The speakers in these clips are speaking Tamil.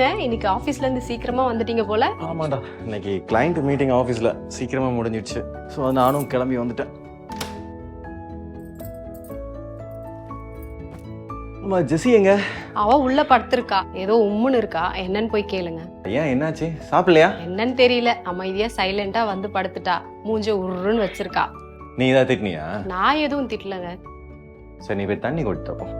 இன்னைக்கு ஆபீஸ்ல இருந்து சீக்கிரமா வந்துட்டீங்க போல. ஆமாடா. இன்னைக்கு கிளைண்ட் மீட்டிங் ஆஃபீஸில் சீக்கிரமாக முடிஞ்சிடுச்சு. ஸோ நானும் கிளம்பி வந்துட்டேன். ஆமா ஜெஸி எங்க? அவ உள்ள படுத்திருக்கா. ஏதோ உம்முன்னு இருக்கா. என்னன்னு போய் கேளுங்க. ஏன் என்னாச்சு? சாப்பிடலையா? என்னன்னு தெரியல. அமைதியா சைலண்டா வந்து படுத்துட்டா. மூஞ்ச உருன்னு வச்சிருக்கா. நீ இதாக திட்டினியா? நான் எதுவும் திட்டலங்க. சரி நீ போய் தண்ணி கொடுத்தப்போ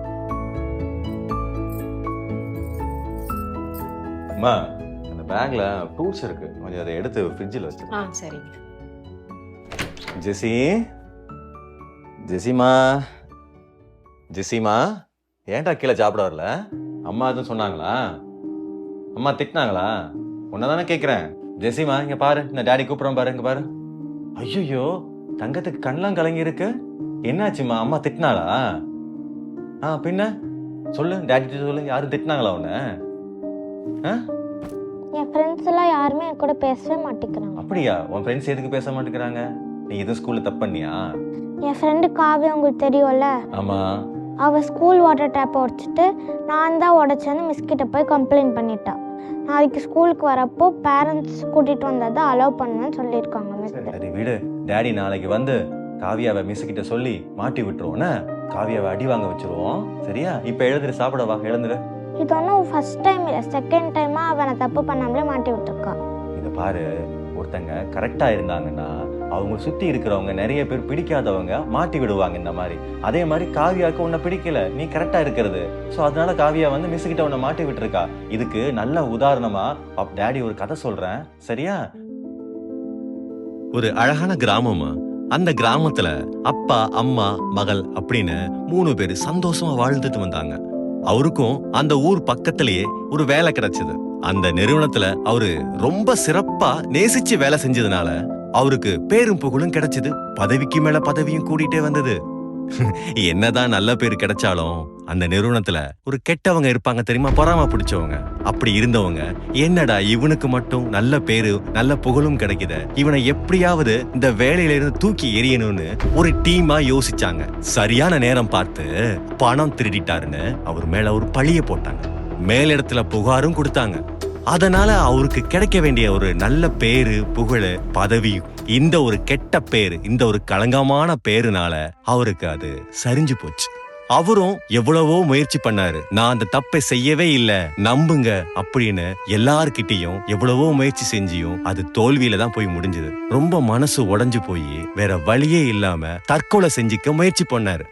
அம்மா அந்த பேக்ல ஃப்ரூட்ஸ் இருக்கு. கொஞ்சம் அதை எடுத்து ஃப்ரிட்ஜில் வச்சு ஆ சரிங்க. ஜெஸி ஜெஸிமா ஜெஸிமா ஏன்டா கீழே சாப்பிட வரல? அம்மா எதுவும் சொன்னாங்களா? அம்மா திட்டினாங்களா? உன்னை தானே கேட்குறேன் ஜெஸிமா இங்க பாரு. இந்த டாடி கூப்பிட்றோம் பாரு இங்க பாரு. ஐயோ தங்கத்துக்கு கண்ணெலாம் கலங்கி இருக்கு. என்னாச்சும்மா? அம்மா திட்டினாளா? ஆ பின்ன? சொல்லு. டாடி சொல்லு. யாரும் திட்டினாங்களா உன்னை? என் ஃப்ரெண்ட்ஸ் எல்லாம் யாருமே என் கூட பேசவே மாட்டேங்கிறாங்க. அப்படியா? உன் ஃப்ரெண்ட்ஸ் எதுக்கு பேச மாட்டேங்கிறாங்க? நீ எதுவும் ஸ்கூல்ல தப்பு பண்ணியா? என் ஃப்ரெண்டு காவியா உங்களுக்கு தெரியும்ல? ஆமா. அவள் ஸ்கூல் வாட்டர் டேப்பை உடச்சிட்டு நான் தான் உடச்சேன்னு மிஸ் கிட்ட போய் கம்ப்ளைண்ட் பண்ணிட்டா. நாளைக்கு ஸ்கூலுக்கு வரப்போ பேரண்ட்ஸ் கூட்டிகிட்டு வந்தால் தான் அலோவ் பண்ணுவேன்னு சொல்லியிருக்காங்க மிஸ் சரி விடு. டேடி நாளைக்கு வந்து காவியாவை மிஸ் கிட்ட சொல்லி மாட்டி விட்டுருவோன்னு காவியாவை அடி வாங்க வச்சிருவோம். சரியா? இப்ப எழுதுரு சாப்பிட வா எழுந்துரு. இது ஒன்றும் ஃபர்ஸ்ட் டைம் இல்லை செகண்ட் டைமாக அவனை தப்பு பண்ணாமலே மாட்டி விட்டுருக்கா இதை பாரு ஒருத்தங்க கரெக்டா இருந்தாங்கன்னா அவங்க சுத்தி இருக்கிறவங்க நிறைய பேர் பிடிக்காதவங்க மாட்டி விடுவாங்க இந்த மாதிரி. அதே மாதிரி காவியாவுக்கு உன்னை பிடிக்கல நீ கரெக்டா இருக்கிறது. ஸோ அதனால காவியா வந்து மிஸ் கிட்ட உன்னை மாட்டி விட்டுருக்கா. இதுக்கு நல்ல உதாரணமா அப் டேடி ஒரு கதை சொல்றேன். சரியா? ஒரு அழகான கிராமமா. அந்த கிராமத்துல அப்பா அம்மா மகள் அப்படின்னு மூணு பேர் சந்தோஷமா வாழ்ந்துட்டு வந்தாங்க. அவருக்கும் அந்த ஊர் பக்கத்திலேயே ஒரு வேலை கிடைச்சது. அந்த நிறுவனத்துல அவரு ரொம்ப சிறப்பா நேசிச்சு வேலை செஞ்சதுனால அவருக்கு பேரும் புகழும் கிடைச்சது. பதவிக்கு மேல பதவியும் கூடிட்டே வந்தது. என்னதான் நல்ல பேர் கிடைச்சாலும் அந்த நிறுவனத்துல ஒரு கெட்டவங்க இருப்பாங்க தெரியுமா? பொறாம பிடிச்சவங்க அப்படி இருந்தவங்க என்னடா இவனுக்கு மட்டும் நல்ல பேரு நல்ல புகழும் கிடைக்குது? இவனை எப்படியாவது இந்த வேலையில இருந்து தூக்கி எறியணும்னு ஒரு டீமா யோசிச்சாங்க. சரியான நேரம் பார்த்து பணம் திருடிட்டாருன்னு அவர் மேல ஒரு பழிய போட்டாங்க. மேலிடத்துல புகாரும் கொடுத்தாங்க. அதனால அவருக்கு கிடைக்க வேண்டிய ஒரு நல்ல பேரு புகழ் பதவி இந்த ஒரு கெட்ட பேரு இந்த ஒரு களங்கமான பேருனால அவருக்கு அது சரிஞ்சு போச்சு. அவரும் எவ்வளவோ முயற்சி பண்ணாரு. நான் அந்த தப்பை செய்யவே இல்ல நம்புங்க அப்படின்னு எல்லார்கிட்டயும் எவ்வளவோ முயற்சி செஞ்சியும் அது தோல்வியில தான் போய் முடிஞ்சது. ரொம்ப மனசு உடைஞ்சு போய் வேற வழியே இல்லாம தற்கொலை செஞ்சுக்க முயற்சி பண்ணாரு.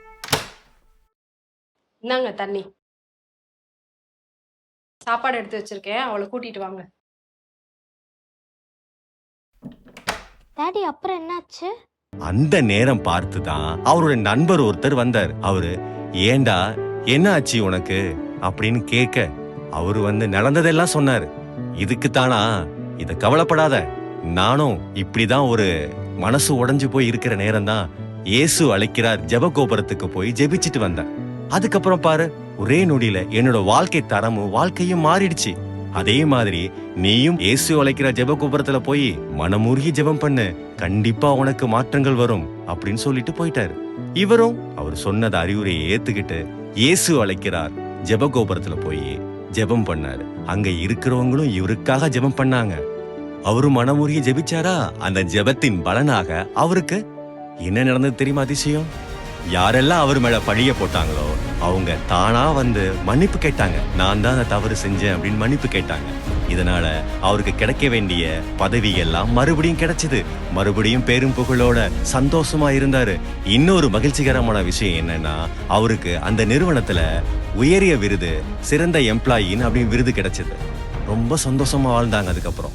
இந்தாங்க தண்ணி. சாப்பாடு எடுத்து வச்சிருக்கேன். அவளை கூட்டிட்டு வாங்க. டேடி அப்புறம் என்னாச்சு? அந்த நேரம் பார்த்து தான் அவரோட நண்பர் ஒருத்தர் வந்தார். அவரு ஏண்டா என்ன ஆச்சு உனக்கு? அப்படின்னு கேட்க அவரு வந்து நடந்ததெல்லாம் சொன்னாரு. இதுக்கு தானா இத கவலைப்படாத. நானும் இப்படிதான் ஒரு மனசு உடஞ்சு போய் இருக்கிற நேரம் தான் இயேசு அழைக்கிறார் ஜெபகோபுரத்துக்கு போய் ஜெபிச்சிட்டு வந்தேன். அதுக்கப்புறம் பாரு ஒரே நொடியில என்னோட வாழ்க்கை தரமும் வாழ்க்கையும் மாறிடுச்சு. அதே மாதிரி நீயும் இயேசு அழைக்கிற ஜெப கோபுரத்துல போய் மனமுருகி ஜெபம் பண்ணு. கண்டிப்பா உனக்கு மாற்றங்கள் வரும் அப்படின்னு சொல்லிட்டு போயிட்டாரு. இவரும் அவர் சொன்னத அறிவுரையை ஏத்துக்கிட்டு இயேசு அழைக்கிறார். ஜெப கோபுரத்துல போய் ஜெபம் பண்ணாரு. அங்க இருக்கிறவங்களும் இவருக்காக ஜெபம் பண்ணாங்க. அவரு மனமுருகி ஜெபிச்சாரா? அந்த ஜெபத்தின் பலனாக அவருக்கு என்ன நடந்தது தெரியுமா அதிசயம்? யாரெல்லாம் அவர் மேல பழிய போட்டாங்களோ அவங்க தானா வந்து மன்னிப்பு கேட்டாங்க. நான் தான் அந்த தவறு செஞ்சேன் அப்படின்னு மன்னிப்பு கேட்டாங்க. இதனால அவருக்கு கிடைக்க வேண்டிய பதவி எல்லாம் மறுபடியும் கிடைச்சது. மறுபடியும் பேரும் புகழோட சந்தோஷமா இருந்தாரு. இன்னொரு மகிழ்ச்சிகரமான விஷயம் என்னன்னா அவருக்கு அந்த நிறுவனத்துல உயரிய விருது சிறந்த எம்ப்ளாயின்னு அப்படின்னு விருது கிடைச்சது. ரொம்ப சந்தோஷமா வாழ்ந்தாங்க அதுக்கப்புறம்.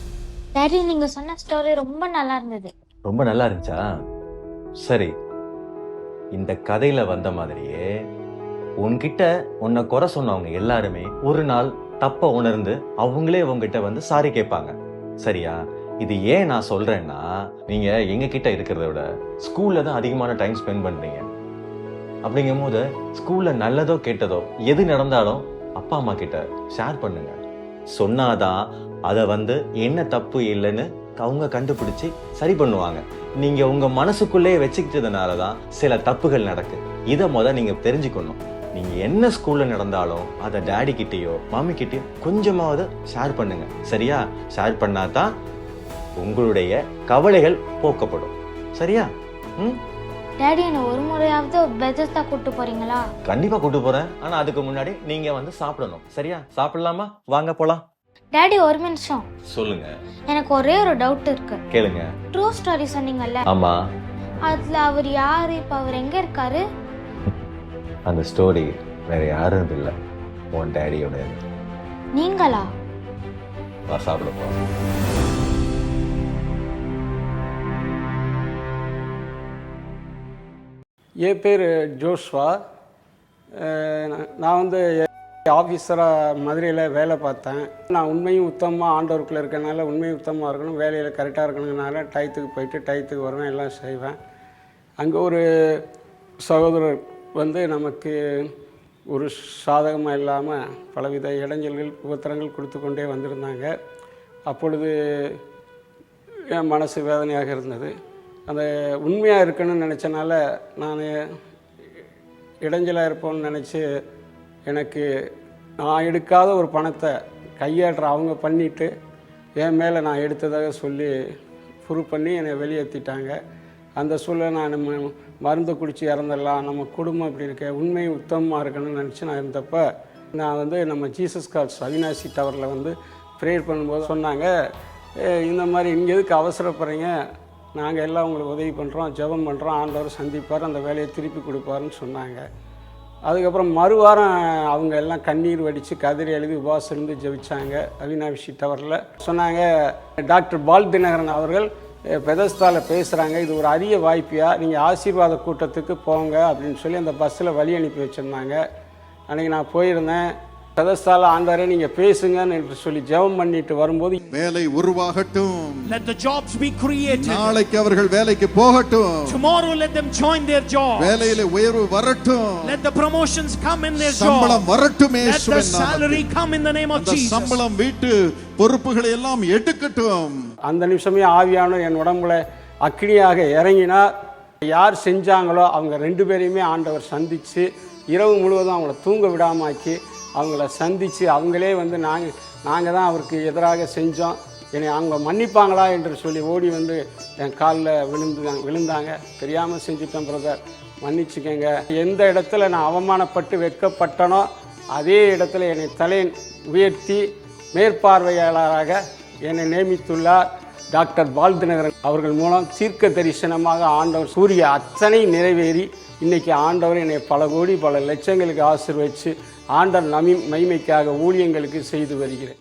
டேடி நீங்கள் சொன்ன ஸ்டோரி ரொம்ப நல்லா இருந்தது. ரொம்ப நல்லா இருந்துச்சா? சரி. இந்த கதையில வந்த மாதிரியே உன்கிட்ட உன்னை குறை சொன்னவங்க எல்லாருமே ஒரு நாள் தப்ப உணர்ந்து அவங்களே உங்ககிட்ட வந்து சாரி கேட்பாங்க. சரியா? இது ஏன் நான் சொல்றேன்னா நீங்க எங்க கிட்ட இருக்கிறத விட ஸ்கூல்ல தான் அதிகமான டைம் ஸ்பெண்ட் பண்றீங்க. அப்படிங்கும் போது ஸ்கூல்ல நல்லதோ கெட்டதோ எது நடந்தாலும் அப்பா அம்மா கிட்ட ஷேர் பண்ணுங்க. சொன்னாதான் அதை வந்து என்ன தப்பு இல்லைன்னு அவங்க கண்டுபிடிச்சி சரி பண்ணுவாங்க. நீங்க உங்க மனசுக்குள்ளேயே வச்சுக்கிட்டதுனால தான் சில தப்புகள் நடக்கு. இதை முத நீங்க தெரிஞ்சுக்கணும். நீங்க என்ன ஸ்கூல்ல நடந்தாலும் அதை டாடி கிட்டயோ மாமி கிட்டயோ கொஞ்சமாவது ஷேர் பண்ணுங்க. சரியா? ஷேர் பண்ணாதான் உங்களுடைய கவலைகள் போக்கப்படும். சரியா? ம்? டேடி என்னை ஒரு முறையாவது பெஜஸ்தா கூப்பிட்டு போறீங்களா? கண்டிப்பா கூட்டு போறேன். ஆனா அதுக்கு முன்னாடி நீங்க வந்து சாப்பிடணும். சரியா? சாப்பிடலாமா? வாங்க போலாம். டேடி ஒரு நிமிஷம். சொல்லுங்க. எனக்கு ஒரே ஒரு டவுட் இருக்கு. கேளுங்க. ட்ரூ ஸ்டோரி சொன்னீங்கல்ல. ஆமா. அதுல அவர் யாரு? இப்ப அவர் எங்க இருக்காரு? அந்த ஸ்டோரி வேற யாரும் இல்லை. உன் டேடியோட நீங்களா? வா சாப்பிட போறோம் என் பேர் ஜோஷ்வா. நான் நான் வந்து ஆஃபீஸராக மதுரையில் வேலை பார்த்தேன். நான் உண்மையும் உத்தமமாக ஆண்டவருக்குள்ளே இருக்கனால உண்மையும் உத்தமமாக இருக்கணும் வேலையில் கரெக்டாக இருக்கணுங்கனால டயத்துக்கு போயிட்டு டயத்துக்கு வருவேன் எல்லாம் செய்வேன். அங்கே ஒரு சகோதரர் வந்து நமக்கு ஒரு சாதகமாக இல்லாமல் பலவித இடைஞ்சல்கள் உபத்திரங்கள் கொடுத்து கொண்டே வந்திருந்தாங்க. அப்பொழுது என் மனசு வேதனையாக இருந்தது. அந்த உண்மையாக இருக்கணும்னு நினச்சனால நான் இடைஞ்சலாக இருப்போம்னு நினச்சி எனக்கு நான் எடுக்காத ஒரு பணத்தை கையாடுற அவங்க பண்ணிவிட்டு என் மேலே நான் எடுத்ததாக சொல்லி ப்ரூவ் பண்ணி என்னை வெளியேற்றிட்டாங்க அந்த சூழலை நான் நம்ம மருந்து குடித்து இறந்துடலாம் நம்ம குடும்பம் இப்படி இருக்க உண்மை உத்தமமாக இருக்கணும்னு நினச்சி நான் இருந்தப்ப நான் வந்து நம்ம ஜீசஸ் கால்ஸ் அவினாசி டவரில் வந்து ப்ரேயர் பண்ணும்போது சொன்னாங்க இந்த மாதிரி இங்கே எதுக்கு அவசரப்படுறீங்க? நாங்கள் எல்லாம் உங்களுக்கு உதவி பண்ணுறோம் ஜெபம் பண்ணுறோம் ஆண்டவர் சந்திப்பார் அந்த வேலையை திருப்பி கொடுப்பாருன்னு சொன்னாங்க. அதுக்கப்புறம் மறுவாரம் அவங்க எல்லாம் கண்ணீர் வடித்து கதிரி எழுதி உபாசம் இருந்து ஜெபிச்சாங்க அவினாவிஷி டவரில் சொன்னாங்க டாக்டர் பால் தினகரன் அவர்கள் பெதஸ்தால பேசுகிறாங்க இது ஒரு அரிய வாய்ப்பியா? நீங்கள் ஆசீர்வாத கூட்டத்துக்கு போங்க அப்படின்னு சொல்லி அந்த பஸ்ஸில் வழி அனுப்பி வச்சுருந்தாங்க. அன்றைக்கி நான் போயிருந்தேன். பெதஸ்தால ஆண்டாரே நீங்கள் பேசுங்கன்னு என்று சொல்லி ஜெபம் பண்ணிட்டு வரும்போது வேலை உருவாகட்டும் Let the jobs be created. நாளைக்கு அவர்கள் வேலைக்கு போகட்டும் Tomorrow, let them join their job. வேலையில உயர்வு வரட்டும் Let the promotions come in their சம்பளம் job. வரட்டும் Let the இயேசுவின் salary come in the name of அந்த Jesus. சம்பளம் வீட்டு பொறுப்புகளை எல்லாம் எடுக்கட்டும் அந்த நிமிஷமே ஆவியானவர் என் உடம்புல அக்கினியாக இறங்கினார் யார் செஞ்சாங்களோ அவங்க ரெண்டு பேரையுமே ஆண்டவர் சந்தித்து இரவு முழுவதும் அவங்கள தூங்க விடாமாக்கி அவங்கள சந்தித்து அவங்களே வந்து நாங்கள் நாங்கள் தான் அவருக்கு எதிராக செஞ்சோம். என்னை அவங்க மன்னிப்பாங்களா என்று சொல்லி ஓடி வந்து என் காலில் விழுந்து விழுந்தாங்க. தெரியாமல் செஞ்சுட்டேன் பிரதர் மன்னிச்சுக்கங்க. எந்த இடத்துல நான் அவமானப்பட்டு வெட்கப்பட்டனோ அதே இடத்துல என்னை தலை உயர்த்தி மேற்பார்வையாளராக என்னை நியமித்துள்ளார் டாக்டர் பால்தினகரன் அவர்கள் மூலம் தீர்க்க தரிசனமாக ஆண்டவர் சூரிய அத்தனை நிறைவேறி இன்னைக்கு ஆண்டவர் என்னை பல கோடி பல லட்சங்களுக்கு ஆசிர்வச்சு ஆண்டவர் நமி மகிமைக்காக ஊழியங்களுக்கு செய்து வருகிறேன்.